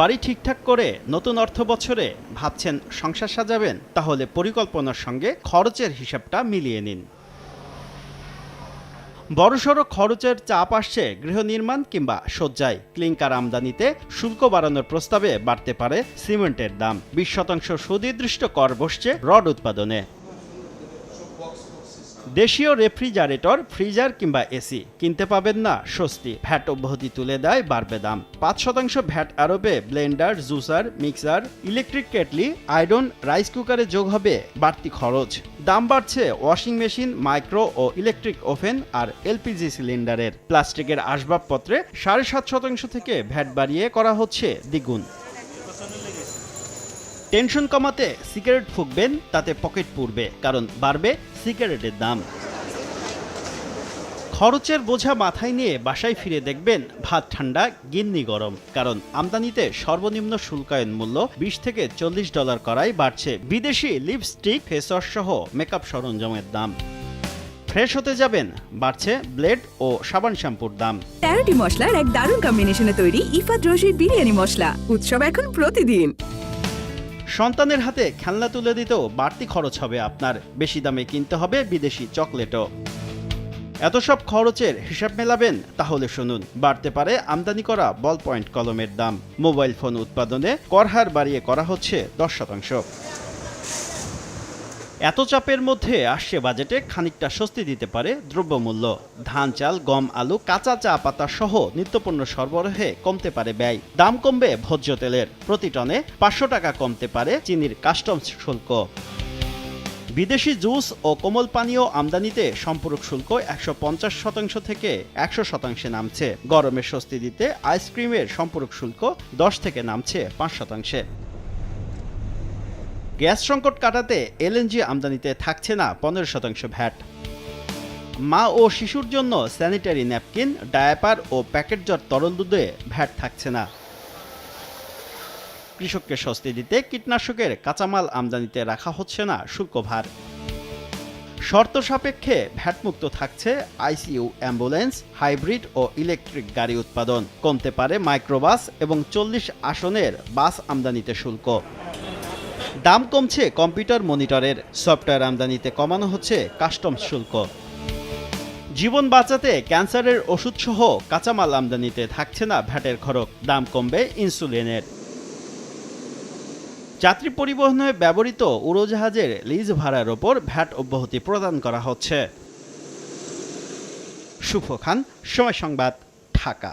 বাড়ি ঠিকঠাক করে নতুন অর্থ বছরে ভাবছেন সংসার সাজাবেন, তাহলে পরিকল্পনার সঙ্গে খরচের হিসাবটা মিলিয়ে নিন। বড়সড় খরচের চাপ আসছে গৃহ নির্মাণ কিংবা সজ্জায় ক্লিংকার আমদানিতে শুল্ক বাড়ানোর প্রস্তাবে বাড়তে পারে সিমেন্টের দাম। বিশ শতাংশ সুনির্দিষ্ট কর বসছে রড উৎপাদনে। দেশীয় রেফ্রিজারেটর, ফ্রিজার কিংবা এসি কিনতে পাবেন না, স্বস্তি। ভ্যাট অব্যাহতি তুলে দেয় বাড়বে দাম। পাঁচ শতাংশ VAT আরোপে blender, juicer, mixer, electric kettle, iron, rice কুকারে যোগ হবে বাড়তি খরচ। দাম বাড়ছে ওয়াশিং মেশিন, মাইক্রো ও ইলেকট্রিক ওভেন আর এলপিজি সিলিন্ডারের। প্লাস্টিকের আসবাবপত্রে সাড়ে সাত শতাংশ থেকে ভ্যাট বাড়িয়ে করা হচ্ছে দ্বিগুণ। টেনশন কমাতে সিগারেট ফুঁকবেন, তাতে পকেট পুড়বে, কারণ বাড়বে সিগারেটের দাম। খরচের বোঝা মাথায় নিয়ে বাসায় ফিরে দেখবেন ভাত ঠান্ডা, গিন্নি গরম, কারণ আমদানিতে সর্বনিম্ন শুল্কায়ন মূল্য বিশ থেকে চল্লিশ ডলার করাই বাড়ছে বিদেশি লিপস্টিক, ফেসওয়াশ সহ মেকআপ সরঞ্জামের দাম। ফ্রেশ হতে যাবেন, বাড়ছে ব্লেড ও সাবান শ্যাম্পুর দাম। তেরোটি মশলার এক দারুণ কম্বিনেশনে তৈরি ইফাত রশির বিরিয়ানি মশলা, উৎসব এখন প্রতিদিন। সন্তানের হাতে খেলনা তুলে দিতেও বাড়তি খরচ হবে আপনার। বেশি দামে কিনতে হবে বিদেশি চকলেটও। এত সব খরচের হিসাব মেলাবেন, তাহলে শুনুন। বাড়তে পারে আমদানি করা বল পয়েন্ট কলমের দাম। মোবাইল ফোন উৎপাদনে করহার বাড়িয়ে করা হচ্ছে দশ শতাংশ। এত চাপের মধ্যে আসছে বাজেটে খানিকটা স্বস্তি দিতে পারে দ্রব্যমূল্য। ধান, চাল, গম, আলু, কাঁচা চা পাতা সহ নিত্যপণ্য সরবরাহে কমতে পারে ব্যয়। দাম কমবে ভোজ্য তেলের। প্রতি টনে পাঁচশো টাকা কমতে পারে চিনির কাস্টমস শুল্ক। বিদেশি জুস ও কোমল পানীয় আমদানিতে সম্পূরক শুল্ক একশো পঞ্চাশ শতাংশ থেকে একশো শতাংশে নামছে। গরমে স্বস্তি দিতে আইসক্রিমের সম্পূরক শুল্ক দশ থেকে নামছে পাঁচ শতাংশে। গ্যাস সংকট কাটাতে এলএনজি আমদানিতে থাকছে না পনেরো শতাংশ ভ্যাট। মা ও শিশুর জন্য স্যানিটারি ন্যাপকিন, ডায়াপার ও প্যাকেটজাত তরল দুধে ভ্যাট থাকছে না। কৃষককে স্বস্তি দিতে কীটনাশকের কাঁচামাল আমদানিতে রাখা হচ্ছে না শুল্কভার শর্ত সাপেক্ষে ভ্যাটমুক্ত থাকছে আইসিইউ অ্যাম্বুলেন্স, হাইব্রিড ও ইলেকট্রিক গাড়ি উৎপাদন। কমতে পারে মাইক্রোবাস এবং চল্লিশ আসনের বাস আমদানিতে শুল্ক। দাম কমছে কম্পিউটার মনিটরের, সফটওয়্যার আমদানিতে কমানো হচ্ছে কাস্টমস শুল্ক। জীবন বাঁচাতে ক্যান্সারের ওষুধসহ কাঁচামাল আমদানিতে থাকছে না ভ্যাটের খরক দাম কমবে ইনসুলিনের। যাত্রী পরিবহনে ব্যবহৃত উড়োজাহাজের লিজ ভাড়ার ওপর ভ্যাট অব্যাহতি প্রদান করা হচ্ছে। শুভ খান, সময় সংবাদ, ঢাকা।